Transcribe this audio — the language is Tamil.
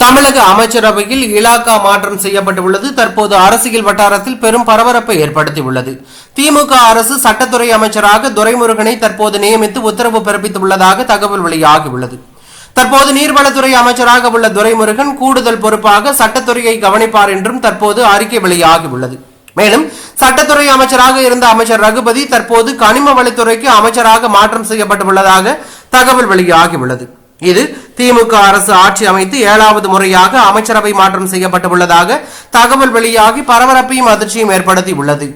தமிழக அமைச்சரவையில் இலாக்கா மாற்றம் செய்யப்பட்டுள்ளது. தற்போது அரசியல் வட்டாரத்தில் பெரும் பரபரப்பை ஏற்படுத்தியுள்ளது. திமுக அரசு சட்டத்துறை அமைச்சராக துரைமுருகனை தற்போது நியமித்து உத்தரவு பிறப்பித்துள்ளதாக தகவல் வெளியாகியுள்ளது. தற்போது நீர்வளத்துறை அமைச்சராக உள்ள துரைமுருகன் கூடுதல் பொறுப்பாக சட்டத்துறையை கவனிப்பார் என்றும் தற்போது அறிக்கை வெளியாகியுள்ளது. மேலும் சட்டத்துறை அமைச்சராக இருந்த அமைச்சர் ரகுபதி தற்போது கனிம வளத்துறைக்கு அமைச்சராக மாற்றம் செய்யப்பட்டுள்ளதாக தகவல் வெளியாகியுள்ளது. இது திமுக அரசு ஆட்சி அமைத்து ஏழாவது முறையாக அமைச்சரவை மாற்றம் செய்யப்பட்டுள்ளதாக தகவல் வெளியாகி பரபரப்பையும் அதிர்ச்சியும் ஏற்படுத்தி உள்ளது